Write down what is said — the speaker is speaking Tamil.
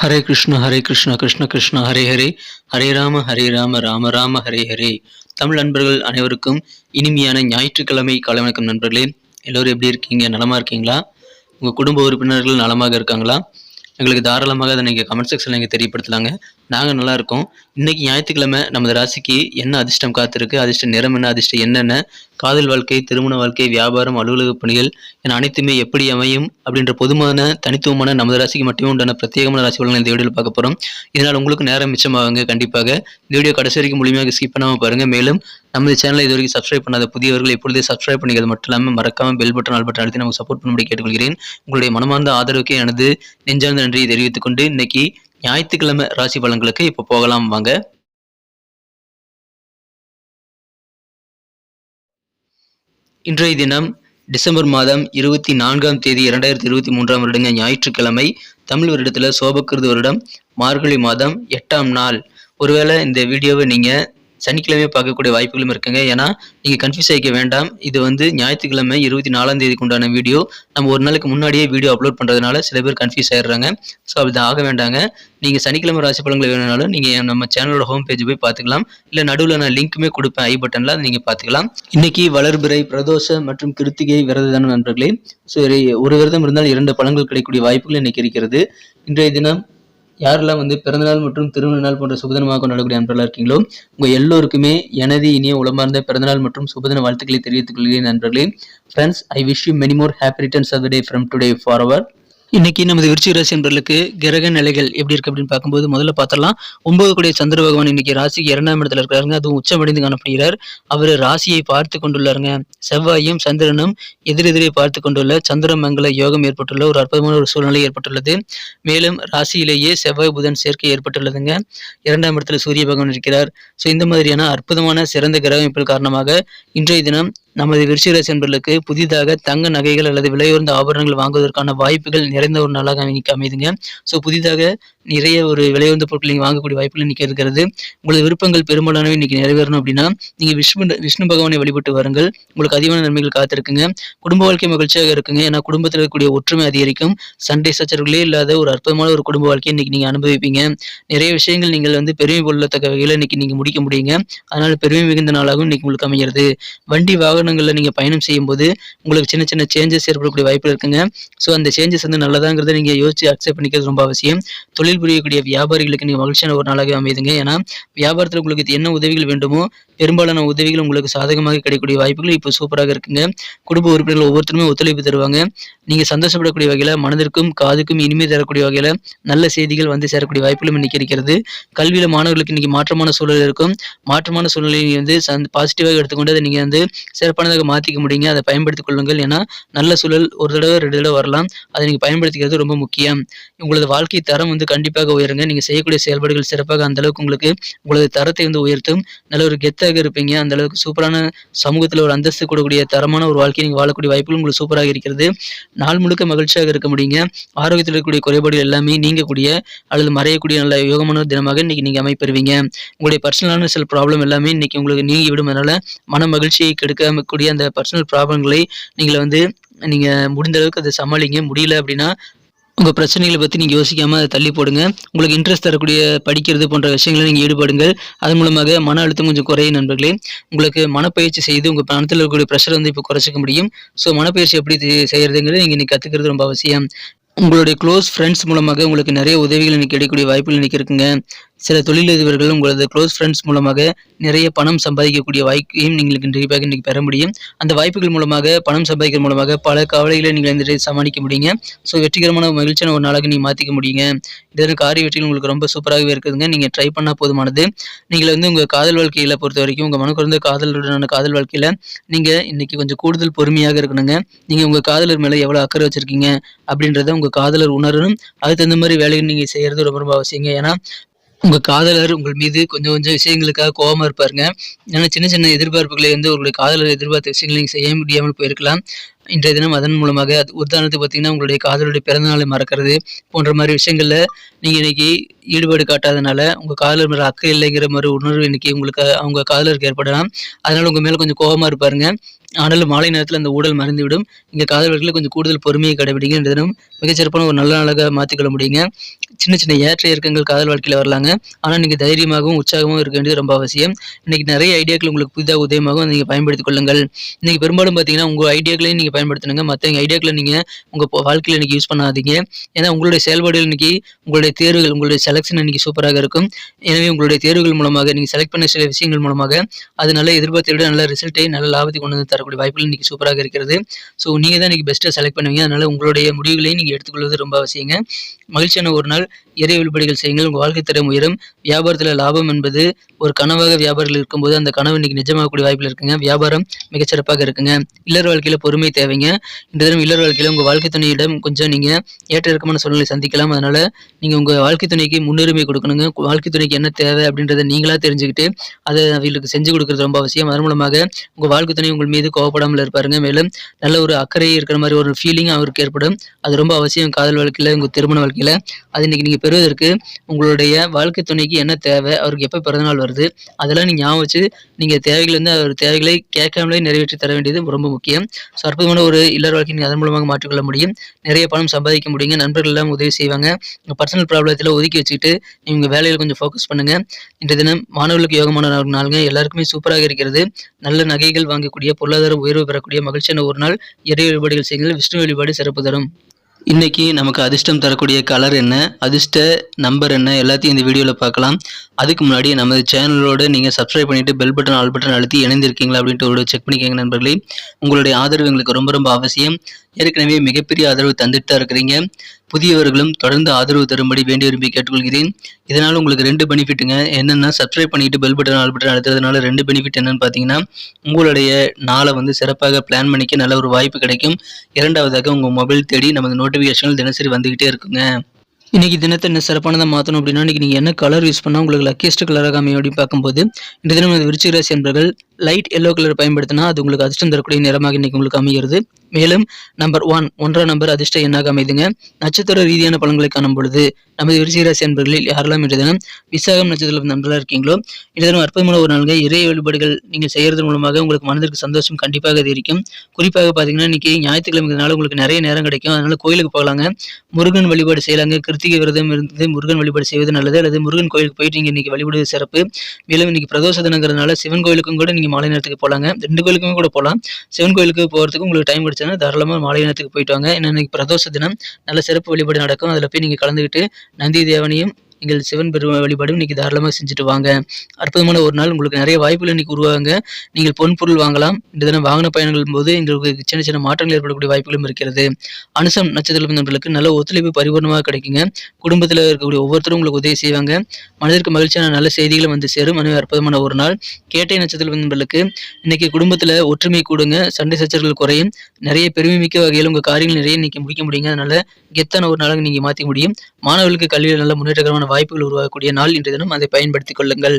ஹரே கிருஷ்ண ஹரே கிருஷ்ண கிருஷ்ண கிருஷ்ண ஹரே ஹரே. ஹரே ராம ஹரே ராம ராம ராம ஹரே ஹரே. தமிழ் நண்பர்கள் அனைவருக்கும் இனிமையான ஞாயிற்றுக்கிழமை காலை வணக்கம் நண்பர்களே. எல்லோரும் எப்படி இருக்கீங்க? நலமா இருக்கீங்களா? உங்கள் குடும்ப உறுப்பினர்கள் நலமாக இருக்காங்களா? எங்களுக்கு தாராளமாக அதை நீங்கள் கமெண்ட் செக்ஷனில் நீங்கள் தெரியப்படுத்தலாங்க. நாங்கள் நல்லா இருக்கோம். இன்னைக்கு ஞாயிற்றுக்கிழமை நமது ராசிக்கு என்ன அதிர்ஷ்டம் காத்திருக்கு? அதிர்ஷ்ட நிறம் என்ன? அதிர்ஷ்டம் என்னென்ன காதல் வாழ்க்கை திருமண வாழ்க்கை வியாபாரம் அலுவலக பணிகள் என அனைத்துமே எப்படி அமையும் அப்படின்ற பொதுமான தனித்துவமான நமது ராசிக்கு மட்டுமே உண்டான பிரத்யேகமான ராசி வளங்கள் இந்த வீடியோவில் பார்க்க போகிறோம் இதனால் உங்களுக்கு நேரம் மிச்சமாகுங்க கண்டிப்பாக. இந்த வீடியோ கடைசி வரைக்கும் முழுமையாக ஸ்கிப் பண்ணாமல் பாருங்கள் மேலும் நமது சேனலை இது வரைக்கும் சப்ஸ்கிரைப் பண்ணாத புதியவர்கள் எப்பொழுதே சப்ஸ்கிரைப் பண்ணிக்கிறது மட்டும் இல்லாமல் மறக்காமல் பெல் பட்டன் ஆல் பட்டன் அழுத்தி நமக்கு சப்போர்ட் பண்ணும்படி கேட்டுக்கொள்கிறேன். உங்களுடைய மனமார்ந்த ஆதரவுக்கு எனது நெஞ்சார்ந்த நன்றியை தெரிவித்துக் கொண்டு இன்னைக்கு ஞாயிற்றுக்கிழமை ராசி பலன்களுக்கு இப்போ போகலாம். வாங்க. இன்றைய தினம் டிசம்பர் மாதம் இருபத்தி நான்காம் தேதி இரண்டாயிரத்தி இருபத்தி மூன்றாம் வருடங்க ஞாயிற்றுக்கிழமை தமிழ் வருடத்தில் சோபக்கிருது வருடம் மார்கழி மாதம் எட்டாம் நாள். ஒருவேளை இந்த வீடியோவை நீங்கள் சனிக்கிழமை பார்க்கக்கூடிய வாய்ப்புகளும் இருக்குங்க. ஏன்னா நீங்கள் கன்ஃபியூஸ் ஆகிக்க வேண்டாம். இது வந்து ஞாயிற்றுக்கிழமை இருபத்தி நாலாம் தேதிக்கு உண்டான வீடியோ நம்ம ஒரு நாளுக்கு முன்னாடியே வீடியோ அப்லோட் பண்ணுறதுனால சில பேர் கன்ஃபியூஸ் ஆயிடுறாங்க. ஸோ அப்படி ஆக வேண்டாங்க. நீங்கள் சனிக்கிழமை ராசி பலன்கள் வேணும்னாலும் நீங்கள் நம்ம சேனலோட ஹோம் பேஜ் போய் பார்த்துக்கலாம். இல்லை நடுவில் நான் லிங்க்குமே கொடுப்பேன் ஐ பட்டனில் அதை நீங்கள் பார்த்துக்கலாம். இன்னைக்கு வளர்பிறை பிரதோஷ மற்றும் கிருத்திகை விரததான நண்பர்களே? சரி ஒரு விரதம் இருந்தால் இரண்டு பழங்கள் கிடைக்கக்கூடிய வாய்ப்புகள் இன்னைக்கு இருக்கிறது. இன்றைய தினம் யாரெல்லாம் வந்து பிறந்தநாள் மற்றும் திருமண நாள் போன்ற சுபதினமாக கொண்டாடக்கூடிய நண்பர்களாக இருக்கீங்களோ உங்கள் எல்லோருக்குமே எனது இனிய உளமார்ந்த பிறந்தநாள் மற்றும் சுபதின வாழ்த்துக்களை தெரிவித்துக் கொள்கிறேன் நண்பர்களே friends I wish you many more happy returns of the day from today for our இன்னைக்கு நமது விருச்சிக ராசி என்பர்களுக்கு கிரக நிலைகள் எப்படி இருக்கு அப்படின்னு பார்க்கும்போது முதல்ல பார்த்தலாம் ஒன்பது கூடிய சந்திர பகவான் இன்னைக்கு ராசிக்கு இரண்டாம் இடத்துல இருக்காருங்க. அதுவும் உச்சமடைந்து காணப்படுகிறார். அவர் ராசியை பார்த்து கொண்டுள்ளாருங்க. செவ்வாயும் சந்திரனும் எதிரெதிரே பார்த்து கொண்டுள்ள சந்திரமங்கல யோகம் ஏற்பட்டுள்ள ஒரு அற்புதமான ஒரு சூழ்நிலை ஏற்பட்டுள்ளது. மேலும் ராசியிலேயே செவ்வாய் புதன் சேர்க்கை ஏற்பட்டுள்ளதுங்க. இரண்டாம் இடத்துல சூரிய பகவான் இருக்கிறார். ஸோ இந்த மாதிரியான அற்புதமான சிறந்த கிரக காரணமாக இன்றைய தினம் நமது விருச்சிகராசி என்பர்களுக்கு புதிதாக தங்க நகைகள் அல்லது விலையுயர்ந்த ஆபரணங்கள் வாங்குவதற்கான வாய்ப்புகள் நிறைந்த ஒரு நாளாக இன்னைக்கு அமைதுங்க. ஸோ புதிதாக நிறைய ஒரு விலையுந்த பொருட்கள் நீங்கள் வாங்கக்கூடிய வாய்ப்புகள் இன்னைக்கு இருக்கிறது. உங்களது விருப்பங்கள் பெரும்பாலானவை இன்றைக்கி நிறைவேறணும் அப்படின்னா நீங்கள் விஷ்ணு விஷ்ணு பகவானை வழிபட்டு வாருங்கள். உங்களுக்கு அதிகமான நன்மைகள் காத்திருக்குங்க. குடும்ப வாழ்க்கை மகிழ்ச்சியாக இருக்குங்க. ஏன்னா குடும்பத்தில் இருக்கக்கூடிய ஒற்றுமை அதிகரிக்கும். சண்டை சச்சரவுகளே இல்லாத ஒரு அற்புதமான ஒரு குடும்ப வாழ்க்கையை இன்னைக்கு நீங்கள் அனுபவிப்பீங்க. நிறைய விஷயங்கள் நீங்கள் வந்து பெருமை கொள்ளத்தக்க வகையில் இன்னைக்கு நீங்கள் முடிக்க முடியுங்க. அதனால் பெருமை மிகுந்த நாளாகவும் இன்றைக்கி உங்களுக்கு அமைகிறது. வண்டி வாகனங்களில் நீங்கள் பயணம் செய்யும்போது உங்களுக்கு சின்ன சின்ன சேஞ்சஸ் ஏற்படக்கூடிய வாய்ப்பு இருக்குங்க. ஸோ அந்த சேஞ்சஸ் வந்து நல்லதாங்கிறத நீங்கள் யோசிச்சு அக்செப்ட் பண்ணிக்கிறது ரொம்ப அவசியம். தொழில் புரியக்கூடிய வியாபாரிகளுக்கு நீங்கள் மகிழ்ச்சியான ஒரு நாளாக அமைதுங்க ஏன்னா வியாபாரத்தில் உங்களுக்கு என்ன உதவிகள் வேண்டுமோ பெரும்பாலான உதவிகள் உங்களுக்கு சாதகமாக கிடைக்கக்கூடிய வாய்ப்புகள் இப்போ சூப்பராக இருக்குங்க. குடும்ப உறுப்பினர்கள் ஒவ்வொருத்தருமே ஒத்துழைப்பு தருவாங்க. நீங்கள் சந்தோஷப்படக்கூடிய வகையில் மனதிற்கும் காதுக்கும் இனிமை தரக்கூடிய வகையில் நல்ல செய்திகள் வந்து சேரக்கூடிய வாய்ப்புகளும் இன்னைக்கு இருக்கிறது. கல்வியில் மாணவர்களுக்கு இன்னைக்கு மாற்றமான சூழல் இருக்கும். மாற்றமான சூழ்நிலையை வந்து பாசிட்டிவாக எடுத்துக்கொண்டு அதை நீங்கள் வந்து சிறப்பானதாக மாற்றிக்க முடியுங்க. அதை பயன்படுத்திக் கொள்ளுங்கள். ஏன்னா நல்ல சூழல் ஒரு தடவை ரெண்டு தடவை வரலாம். அதை நீங்கள் பயன்படுத்திக்கிறது ரொம்ப முக்கியம். உங்களது வாழ்க்கை தரம் வந்து கண்டிப்பாக உயருங்க. நீங்கள் செய்யக்கூடிய செயல்பாடுகள் சிறப்பாக அந்தளவுக்கு உங்களுக்கு உங்களது தரத்தை வந்து உயர்த்தும். நல்ல ஒரு கெத்தாக இருப்பீங்க. அந்த அளவுக்கு சூப்பரான சமூகத்தில் ஒரு அந்தஸ்து கொடுக்கக்கூடிய தரமான ஒரு வாழ்க்கையை நீங்கள் வாழக்கூடிய வாய்ப்புகள் உங்களுக்கு சூப்பராக இருக்கிறது. நாள் முழுக்க மகிழ்ச்சியாக இருக்க முடியுங்க. ஆரோக்கியத்தில் இருக்கக்கூடிய குறைபாடுகள் எல்லாமே நீங்கக்கூடிய அல்லது மறையக்கூடிய நல்ல யோகமான தினமாக இன்னைக்கு நீங்கள் அமைப்பெறுவீங்க. உங்களுடைய பர்சனலான சில ப்ராப்ளம் எல்லாமே இன்னைக்கு உங்களுக்கு நீங்கி விடும். அதனால மன மகிழ்ச்சியை கெடுக்கக்கூடிய அந்த பர்சனல் ப்ராப்ளங்களை நீங்கள் வந்து நீங்கள் முடிந்த அளவுக்கு அதை சமாளிங்க. முடியல அப்படின்னா உங்கள் பிரச்சனைகளை பற்றி நீங்கள் யோசிக்காமல் அதை தள்ளி போடுங்க. உங்களுக்கு இன்ட்ரெஸ்ட் தரக்கூடிய படிக்கிறது போன்ற விஷயங்களை நீங்கள் ஈடுபடுங்கள். அதன் மூலமாக மன அழுத்தம் கொஞ்சம் குறையும் நண்பர்களே. உங்களுக்கு மனப்பயிற்சி செய்து உங்கள் பணத்தில் இருக்கக்கூடிய ப்ரெஷர் வந்து இப்போ குறைச்சிக்க முடியும். ஸோ மனப்பயிற்சி எப்படி செ- செய்யறதுங்கிறது நீங்கள் இன்னைக்கு கற்றுக்கிறது ரொம்ப அவசியம். உங்களுடைய க்ளோஸ் ஃப்ரெண்ட்ஸ் மூலமாக உங்களுக்கு நிறைய உதவிகள் இன்னைக்கு கிடைக்கக்கூடிய வாய்ப்புகள் இன்னைக்கு இருக்குங்க. சில தொழிலதிபர்கள் உங்களது க்ளோஸ் ஃப்ரெண்ட்ஸ் மூலமாக நிறைய பணம் சம்பாதிக்கக்கூடிய வாய்ப்பையும் நீங்கள் கண்டிப்பாக இன்னைக்கு பெற முடியும். அந்த வாய்ப்புகள் மூலமாக பணம் சம்பாதிக்கிற மூலமாக பல கவலைகளை நீங்கள் இந்த சமாளிக்க முடியுங்க. ஸோ வெற்றிகரமான மகிழ்ச்சியான ஒரு நாளாக நீங்கள் மாற்றிக்க முடியுங்க. இதற்கு காரிய வெற்றிகள் உங்களுக்கு ரொம்ப சூப்பராகவே இருக்குதுங்க. நீங்கள் ட்ரை பண்ணால் போதுமானது. நீங்கள் வந்து உங்கள் காதல் வாழ்க்கையில் பொறுத்த வரைக்கும் உங்கள் மனக்குறந்த காதலுடனான காதல் வாழ்க்கையில் நீங்கள் இன்றைக்கி கொஞ்சம் கூடுதல் பொறுமையாக இருக்கணுங்க. நீங்கள் உங்கள் காதலர் மேலே எவ்வளோ அக்கறை வச்சுருக்கீங்க அப்படின்றத உங்கள் காதலர் உணரணும். அதுக்கு தகுந்த மாதிரி வேலைகள் நீங்கள் செய்கிறது ரொம்ப ரொம்ப அவசியங்க. ஏன்னா உங்கள் காதலர் உங்கள் மீது கொஞ்சம் கொஞ்சம் விஷயங்களுக்காக கோபமாக இருப்பாருங்க. ஏன்னா சின்ன சின்ன எதிர்பார்ப்புகளை வந்து உங்களுடைய காதலர் எதிர்பார்த்த விஷயங்களை நீங்கள் செய்ய முடியாமல் போயிருக்கலாம். இன்றைய தினம் அதன் மூலமாக அது உதாரணத்துக்கு பார்த்தீங்கன்னா உங்களுடைய காதலுடைய பிறந்தநாளை மறக்கிறது போன்ற மாதிரி விஷயங்களில் நீங்கள் இன்னைக்கு ஈடுபாடு காட்டாதனால உங்கள் காதலர் மேலே அக்கறை இல்லைங்கிற மாதிரி உணர்வு இன்னைக்கு உங்களுக்கு அவங்க காதலருக்கு ஏற்படலாம். அதனால் உங்கள் மேலே கொஞ்சம் கோபமாக இருப்பாருங்க. ஆனாலும் மாலை நேரத்தில் அந்த ஊழல் மறைந்துவிடும். இங்கே காதலர்களை கொஞ்சம் கூடுதல் பொறுமையை கடைபிடிங்க மிகச்சிறப்பான ஒரு நல்ல நாளாக மாற்றிக்கொள்ள முடியுங்க. சின்ன சின்ன ஏற்ற இறக்கங்கள் காதல் வாழ்க்கையில் வரலாங்க. ஆனால் நீங்கள் தைரியமாகவும் உற்சாகமாகவும் இருக்க வேண்டியது ரொம்ப அவசியம். இன்றைக்கி நிறைய ஐடியாக்கள் உங்களுக்கு புதிதாக உதயமாகவும் நீங்கள் பயன்படுத்திக் கொள்ளுங்கள். இன்றைக்கி பெரும்பாலும் பார்த்தீங்கன்னா உங்கள் ஐடியாக்களையும் நீங்கள் பயன்படுத்தணுங்க. மற்றவங்க ஐடியாக்களை நீங்கள் உங்கள் வாழ்க்கையில் இன்னைக்கு யூஸ் பண்ணாதீங்க. ஏன்னா உங்களுடைய செயல்பாடுகள் இன்னைக்கு உங்களுடைய தேர்வுகள் உங்களுடைய செலெக்ஷன் இன்னைக்கு சூப்பராக இருக்கும். எனவே உங்களுடைய தேர்வுகள் மூலமாக நீங்கள் செலக்ட் பண்ண சில விஷயங்கள் மூலமாக அது நல்ல எதிர்பார்த்தை விட நல்ல ரிசல்ட்டை நல்ல லாபத்தை கொண்டு வந்து தரக்கூடிய வாய்ப்புகள் இன்னைக்கு சூப்பராக இருக்கிறது. ஸோ நீங்கள் தான் இன்னைக்கு பெஸ்ட்டாக செலக்ட் பண்ணுவீங்க. அதனால உங்களுடைய முடிவுகளையும் நீங்கள் எடுத்துக்கொள்வது ரொம்ப அவசியங்க. மகிழ்ச்சியான ஒரு நாள். இறை வழிபாடுகள் செய்யுங்கள். உங்கள் வாழ்க்கை தரம் உயரும். வியாபாரத்தில் லாபம் என்பது ஒரு கனவாக வியாபாரிகள் இருக்கும்போது அந்த கனவு இன்னைக்கு நிஜமாகக்கூடிய வாய்ப்பில் இருக்குங்க. வியாபாரம் மிகச்சிறப்பாக இருக்குங்க. இல்லற வாழ்க்கையில் பொறுமை தேவைங்க. இந்த தினம் இல்லற வாழ்க்கையில் உங்கள் வாழ்க்கை துணையிடம் கொஞ்சம் நீங்கள் ஏற்ற இறக்கமான சூழ்நிலை சந்திக்கலாம். அதனால் நீங்கள் உங்கள் வாழ்க்கை துணைக்கு முன்னுரிமை கொடுக்கணுங்க. வாழ்க்கை துணைக்கு என்ன தேவை அப்படின்றத நீங்களாக தெரிஞ்சுக்கிட்டு அதை அவங்களுக்கு செஞ்சு கொடுக்குறது ரொம்ப அவசியம். அதன் மூலமாக உங்கள் வாழ்க்கை துணை உங்கள் மீது கோவப்படாமல் இருப்பாருங்க. மேலும் நல்ல ஒரு அக்கறை இருக்கிற மாதிரி ஒரு ஃபீலிங் அவருக்கு ஏற்படும். அது ரொம்ப அவசியம் காதல் வாழ்க்கையில் உங்கள் திருமண வாழ்க்கையில். அது இன்னைக்கு நீங்கள் பெறுவதற்கு உங்களுடைய வாழ்க்கை துணைக்கு என்ன தேவை அவருக்கு எப்போ பிறந்தநாள் வருது அதெல்லாம் நீங்கள் ஞாபகம் வச்சு நீங்கள் தேவைகள் வந்து அவர் தேவைகளை கேட்காமலே நிறைவேற்றி தர வேண்டியது ரொம்ப முக்கியம். ஸோ அற்புதமான ஒரு இல்லற வாழ்க்கை நீங்கள் அதன் மூலமாக மாற்றிக்கொள்ள முடியும். நிறைய பணம் சம்பாதிக்க முடியுங்க. நண்பர்கள் எல்லாம் உதவி செய்வாங்க. உங்கள் பர்சனல் ப்ராப்ளத்தில் ஒதுக்கி வச்சுக்கிட்டு நீங்கள் வேலையில் கொஞ்சம் ஃபோக்கஸ் பண்ணுங்க. இன்றைய தினம் மாணவர்களுக்கு யோகமான நாளுங்க. எல்லாருக்குமே சூப்பராக இருக்கிறது. நல்ல நகைகள் வாங்கக்கூடிய பொருளாதார உயர்வு பெறக்கூடிய மகிழ்ச்சியான ஒரு நாள் இறை வழிபாடுகள் செய்யுங்கள். விஷ்ணு வழிபாடு சிறப்பு தரும். இன்னைக்கு நமக்கு அதிர்ஷ்டம் தரக்கூடிய கலர் என்ன? அதிர்ஷ்ட நம்பர் என்ன? எல்லாத்தையும் இந்த வீடியோவில் பார்க்கலாம். அதுக்கு முன்னாடி நமது சேனலோடு நீங்கள் சப்ஸ்கிரைப் பண்ணிவிட்டு பெல் பட்டன் ஆல் பட்டன் அழுத்தி இணைந்திருக்கீங்களா அப்படின்ட்டு ஒரு செக் பண்ணிக்கோங்க நண்பர்களே. உங்களுடைய ஆதரவு எங்களுக்கு ரொம்ப ரொம்ப அவசியம். ஏற்கனவே மிகப்பெரிய ஆதரவு தந்துட்டு தான் இருக்கிறீங்க. புதியவர்களும் தொடர்ந்து ஆதரவு தரும்படி வேண்டி விரும்பி கேட்டுக்கொள்கிறேன். இதனால் உங்களுக்கு ரெண்டு பெனிஃபிட்டுங்க என்னென்னா சப்ஸ்கிரைப் பண்ணிட்டு பெல் பட்டன் ஆல் பட்டன் அழுத்துறதுனால ரெண்டு பெனிஃபிட் என்னன்னு பார்த்தீங்கன்னா உங்களுடைய நாளை வந்து சிறப்பாக பிளான் பண்ணிக்க நல்ல ஒரு வாய்ப்பு கிடைக்கும். இரண்டாவதாக உங்கள் மொபைல் தேடி நமது நோட்டிஃபிகேஷன்கள் தினசரி வந்துக்கிட்டே இருக்குங்க. இன்றைக்கி தினத்தை என்ன சிறப்பானதாக மாற்றணும் அப்படின்னா இன்றைக்கி நீங்கள் என்ன கலர் யூஸ் பண்ணால் உங்களுக்கு லக்கியஸ்ட் கலராக அமையும் அப்படின்னு பார்க்கும்போது இந்த தினம் இந்த விருச்சிக ராசி என்பர்கள் லைட் எல்லோ கலர் பயன்படுத்தினா அது உங்களுக்கு அதிர்ஷ்டம் தரக்கூடிய நிறமாக இன்றைக்கி உங்களுக்கு அமைகிறது. மேலும் நம்பர் ஒன் ஒன்றாம் நம்பர் அதிர்ஷ்ட எண்ணாக அமைதுங்க நட்சத்திர ரீதியான பலன்களை காணும் பொழுது நமது விருச்சிகராசி அன்பர்களில் யாரெல்லாம் இன்று தினம் விசாகம் நட்சத்திரம் நண்பர்களாக இருக்கீங்களோ? இந்த தினம் அற்புதமான ஒரு நாள்கள் இறை வழிபாடுகள் நீங்கள் செய்கிறது மூலமாக உங்களுக்கு மனதிற்கு சந்தோஷம் கண்டிப்பாக அதிகரிக்கும் இருக்கும். குறிப்பாக பார்த்தீங்கன்னா இன்னைக்கு ஞாயிற்றுக்கிழமைனால உங்களுக்கு நிறைய நேரம் கிடைக்கும். அதனால கோயிலுக்கு போகலாங்க. முருகன் வழிபாடு செய்யலாங்க. கிருத்திகை விரதம் இருந்து முருகன் வழிபாடு செய்வது நல்லது. அல்லது முருகன் கோயிலுக்கு போயிட்டு நீங்கள் இன்னைக்கு வழிபடுவது சிறப்பு. மேலும் இன்னைக்கு பிரதோஷ தினங்கிறதுனால சிவன் கோயிலுக்கும் கூட நீங்கள் மாலை நேரத்துக்கு போகலாங்க ரெண்டு கோயிலுக்கும் கூட போகலாம். சிவன் கோயிலுக்கு போகிறதுக்கு உங்களுக்கு டைம் கிடைச்சதுன்னா தாராளமாக மாலை நேரத்துக்கு போயிட்டு வாங்க. ஏன்னா இன்னைக்கு பிரதோஷ தினம். நல்ல சிறப்பு வழிபாடு நடக்கும். அதில் போய் நீங்கள் கலந்துக்கிட்டு நந்தி தேவனையும் நீங்கள் சிவன் பெரு வழிபாடும் இன்னைக்கு தாராளமாக செஞ்சுட்டு வாங்க. அற்புதமான ஒரு நாள் உங்களுக்கு நிறைய வாய்ப்புகள் இன்னைக்கு உருவாங்க நீங்கள் பொன் பொருள் வாங்கலாம். இந்த தினம் வாகன பயணங்கள் போது எங்களுக்கு சின்ன சின்ன மாற்றங்கள் ஏற்படக்கூடிய வாய்ப்புகளும் இருக்கிறது. அனுசம் நட்சத்திரம் நண்பர்களுக்கு நல்ல ஒத்துழைப்பு பரிபூர்ணமாக கிடைக்குங்க. குடும்பத்தில் இருக்கக்கூடிய ஒவ்வொருத்தரும் உங்களுக்கு உதவி செய்வாங்க. மனதிற்கு மகிழ்ச்சியான நல்ல செய்திகளும் வந்து சேரும். எனவே அற்புதமான ஒரு நாள். கேட்டை நட்சத்திரம் நண்பர்களுக்கு இன்னைக்கு குடும்பத்தில் ஒற்றுமை கூடுங்க. சண்டை சச்சரவுகள் குறையும். நிறைய பெருமை மிக்க வகையில் உங்கள் காரியங்கள் நிறைய இன்னைக்கு முடிக்க முடியுங்க. அதனால் கெத்தான ஒரு நாளாக நீங்கள் மாற்றி முடியும். மாணவர்களுக்கு கல்வியில் நல்ல முன்னேற்றகரமான வாய்ப்புகள் உருவாகக்கூடிய நாள் இன்றைய தினம். அதை பயன்படுத்திக் கொள்ளுங்கள்.